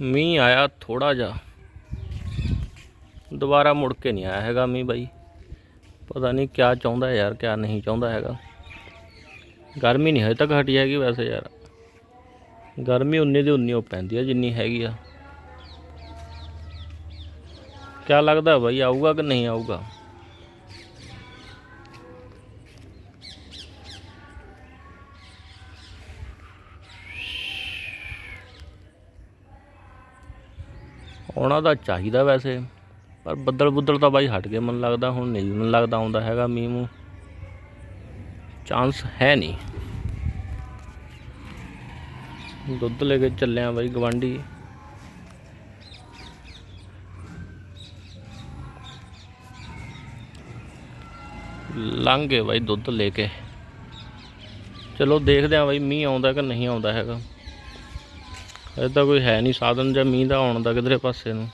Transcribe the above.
ਮੀਂਹ ਆਇਆ ਥੋੜਾ ਜਿਹਾ। ਦੁਬਾਰਾ ਮੁੜ ਕੇ ਨਹੀਂ ਆਇਆ ਹੈਗਾ ਮੀਂਹ ਬਾਈ। ਪਤਾ ਨਹੀਂ ਕਿਆ ਚਾਹੁੰਦਾ ਯਾਰ, ਕਿਆ ਨਹੀਂ ਚਾਹੁੰਦਾ ਹੈਗਾ। ਗਰਮੀ ਨਹੀਂ ਹਜੇ ਤੱਕ ਹਟੀ ਹੈਗੀ ਵੈਸੇ ਯਾਰ। ਗਰਮੀ ਉਨੀ ਦੀ ਉਨੀ ਉਹ ਪੈਂਦੀ ਆ ਜਿੰਨੀ ਹੈਗੀ ਆ। ਕਿਆ ਲੱਗਦਾ ਬਾਈ, ਆਊਗਾ ਕਿ ਨਹੀਂ ਆਊਗਾ? ਆਉਣਾ ਤਾਂ ਚਾਹੀਦਾ ਵੈਸੇ, ਪਰ ਬੱਦਲ ਬੁੱਦਲ ਤਾਂ ਬਾਈ ਹਟ ਗਏ ਮਨ ਲੱਗਦਾ, ਹੁਣ ਨਹੀਂ ਮਨ ਲੱਗਦਾ ਆਉਂਦਾ ਹੈਗਾ ਮੀਂਹ ਮੂੰਹ। ਚਾਂਸ ਹੈ ਨਹੀਂ। ਦੁੱਧ ਲੈ ਕੇ ਚੱਲਿਆ ਬਾਈ ਗਵਾਂਢੀ ਲੰਘ ਗਏ ਬਾਈ ਦੁੱਧ ਲੈ ਕੇ। ਚਲੋ ਦੇਖਦੇ ਆਂ ਬਾਈ ਮੀਂਹ ਆਉਂਦਾ ਕਿ ਨਹੀਂ ਆਉਂਦਾ ਹੈਗਾ। ਇਹ ਤਾਂ ਕੋਈ ਹੈ ਨਹੀਂ ਸਾਧਨ ਜਾਂ ਮੀਂਹ ਦਾ ਆਉਣ ਦਾ ਕਿਧਰੇ ਪਾਸੇ ਨੂੰ।